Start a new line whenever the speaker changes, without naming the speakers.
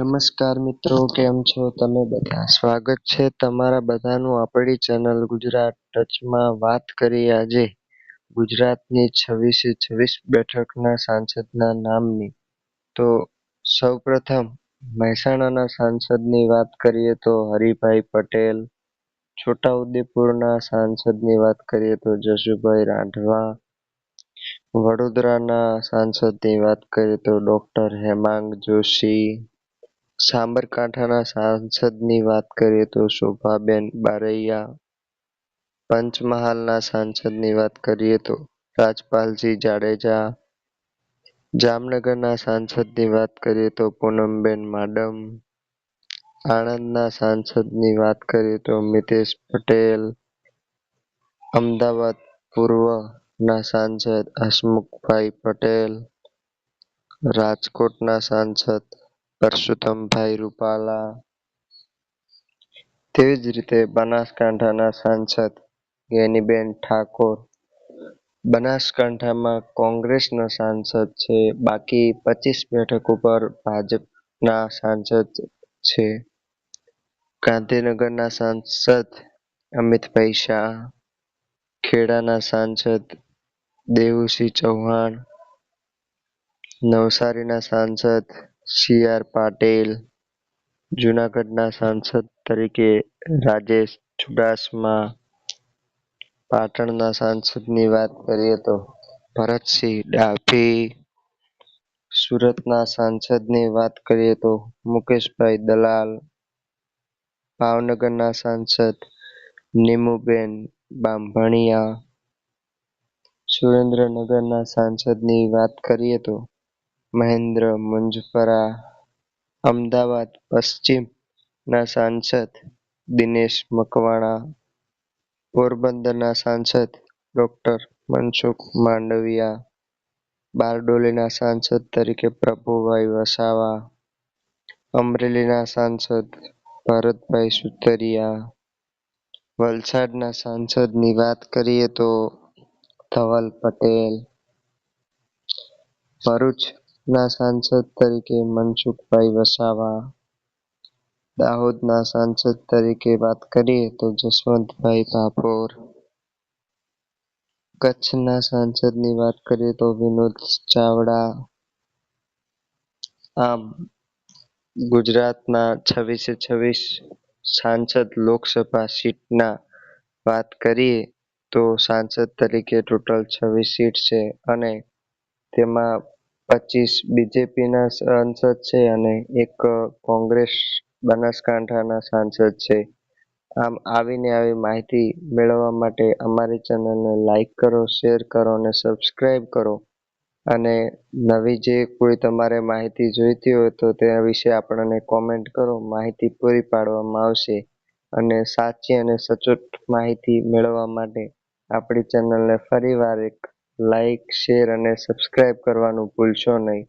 નમસ્કાર મિત્રો, કેમ છો તમે બધા? સ્વાગત છે તમારા બધાનું આપણી ચેનલ ગુજરાત ટચમાં વાત કરીએ આજે ગુજરાતની છવ્વીસે છવ્વીસ બેઠકના સાંસદના નામની. તો સૌપ્રથમ મહેસાણાના સાંસદની વાત કરીએ તો હરિભાઈ પટેલ, છોટાઉદેપુરના સાંસદની વાત કરીએ તો જશુભાઈ રાંઢવા વડોદરાના સાંસદની વાત કરીએ તો ડૉક્ટર હેમાંગ જોશી સાબરકાંઠાના સાંસદની વાત કરીએ તો શોભાબેન બારૈયા પંચમહાલના સાંસદની વાત કરીએ તો રાજપાલસિંહ જાડેજા. જામનગરના સાંસદની વાત કરીએ તો પૂનમબેન માડમ. આણંદના સાંસદની વાત કરીએ તો મિતેશ પટેલ. અમદાવાદ પૂર્વના સાંસદ હસમુખભાઈ પટેલ. રાજકોટના સાંસદ પરસોત્તમભાઈ રૂપાલા. તેવી જ રીતે બનાસકાંઠાના સાંસદ ગેનીબેન ઠાકોર. બનાસકાંઠામાં કોંગ્રેસના સાંસદ છે. બાકી પચીસ બેઠક ઉપર ભાજપના સાંસદ છે. ગાંધીનગરના સાંસદ અમિતભાઈ શાહ. ખેડાના સાંસદ દેવુસિંહ ચૌહાણ. નવસારીના સાંસદ સી આર પાટીલ, જુનાગઢના સાંસદ તરીકે રાજેશ ચુડાસમા, પાટણના સાંસદની વાત કરીએ તો ભરતસિંહ ડાભી, સુરતના સાંસદની વાત કરીએ તો મુકેશભાઈ દલાલ, ભાવનગરના સાંસદ નીમુબેન બાંભણિયા, સુરેન્દ્રનગરના સાંસદની વાત કરીએ તો મહેન્દ્ર મુંજપરા અમદાવાદ પશ્ચિમ ના સાંસદ દિનેશ મકવાણા, પોરબંદરના સાંસદ ડોક્ટર મનસુખ માંડવિયા, બારડોલીના સાંસદ તરીકે પ્રભુભાઈ વસાવા, અમરેલીના સાંસદ ભરતભાઈ સુતરિયા, વલસાડના સાંસદની વાત કરીએ તો ધવલ પટેલ ભરૂચના સાંસદ તરીકે મનસુખભાઈ વસાવા. દાહોદના સાંસદ તરીકે વાત કરીએ તો જસવંતભાઈ ભાભોર કચ્છના સાંસદની વાત કરીએ તો વિનોદ ચાવડા. આમ, ગુજરાતના છવ્વીસે છવ્વીસ સાંસદ લોકસભા સીટના વાત કરીએ તો સાંસદ તરીકે ટોટલ છવ્વીસ સીટ છે અને તેમાં પચીસ બીજેપીના સાંસદ છે અને એક કોંગ્રેસ બનાસકાંઠાના સાંસદ છે. આમ આવીને આવી માહિતી મેળવવા માટે અમારી ચેનલને લાઈક કરો, શેર કરો અને સબસ્ક્રાઈબ કરો. અને નવી જે કોઈ તમારે માહિતી જોઈતી હોય તો તે વિશે આપણને કોમેન્ટ કરો, માહિતી પૂરી પાડવામાં આવશે. અને સાચી અને સચોટ માહિતી મેળવવા માટે આપણી ચેનલને ફરીવાર એક લાઈક શેર અને subscribe કરવાનું ભૂલશો નહીં.